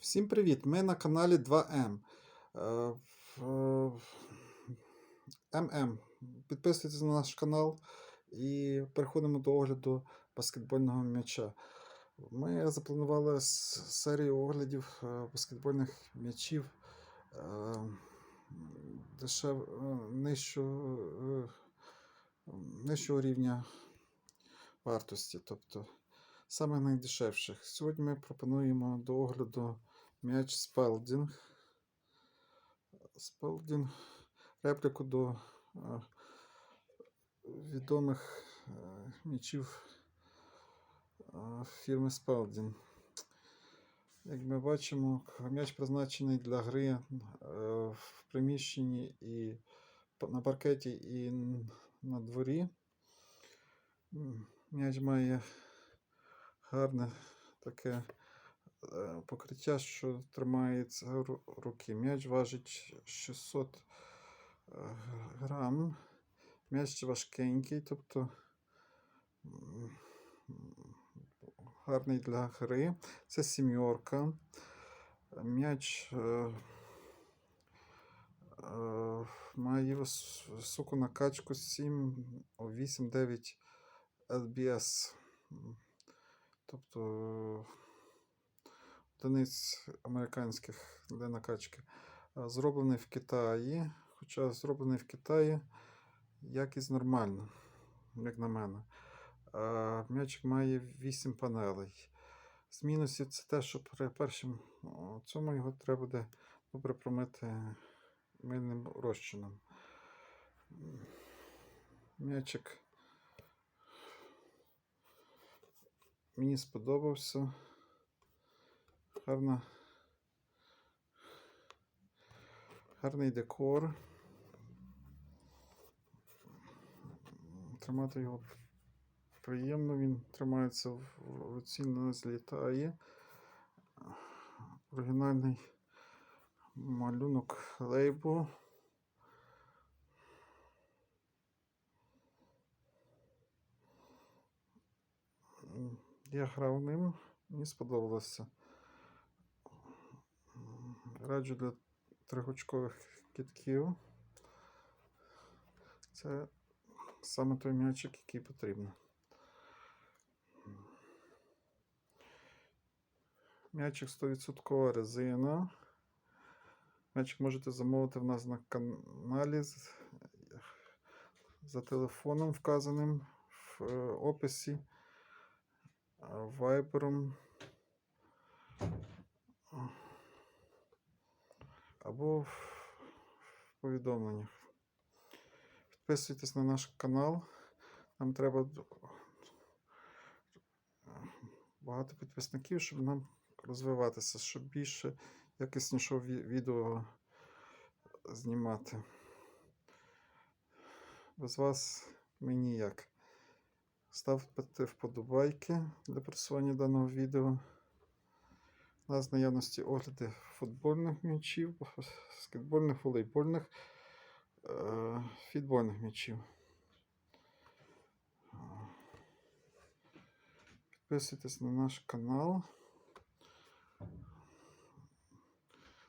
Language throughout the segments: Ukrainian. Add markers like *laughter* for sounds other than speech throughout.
Всім привіт! Ми на каналі 2М. Е, ММ. Підписуйтесь на наш канал і переходимо до огляду баскетбольного м'яча. Ми запланували серію оглядів е, баскетбольних м'ячів е, дешев, е, нижчого, е, нижчого рівня вартості, тобто саме найдешевших. Сьогодні ми пропонуємо до огляду м'яч Спелдінг. Спелдінг репліку до е, відомих е, м'ячів е, фірми Спелдін. Як ми бачимо, м'яч призначений для гри в приміщенні і на паркеті і на дворі. М'яч має гарне таке е, покриття, що тримається руки. М'яч важить 600 е, грам. М'яч важкенький, тобто гарний для гри. Це сім'йорка. М'яч е, е, має вис- високу накачку 7, 8-9 LBS. Тобто е, одиниць американських для накачки. Зроблений в Китаї. Хоча зроблений в Китаї якість нормальна, як на мене. А, М'ячик має 8 панелей. З мінусів це те, що при першому цьому його треба буде добре промити мильним розчином. М'ячик мені сподобався. Гарна. Гарний декор. Тримати його приємно, він тримається в руці, не злітає. Оригінальний малюнок лейбу. Я грав ним, мені сподобалося. Раджу для тригочкових кітків. Це саме той м'ячик, який потрібно. М'ячик 100% резина. М'ячик можете замовити в нас на каналі за телефоном вказаним в е, описі, вайбером або в повідомленнях. Підписуйтесь на наш канал. Нам треба багато підписників, щоб нам розвиватися, щоб більше якіснішого відео знімати. Без вас ми ніяк. Ставте вподобайки для просування даного відео. У нас наявності огляди футбольних м'ячів, *laughs* баскетбольних, волейбольних, е, фітбольних м'ячів. Підписуйтесь на наш канал.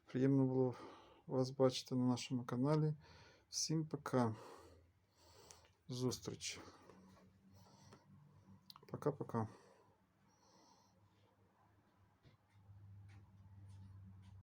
Приємно було вас бачити на нашому каналі. Всім пока. Зустріч. Пока-пока.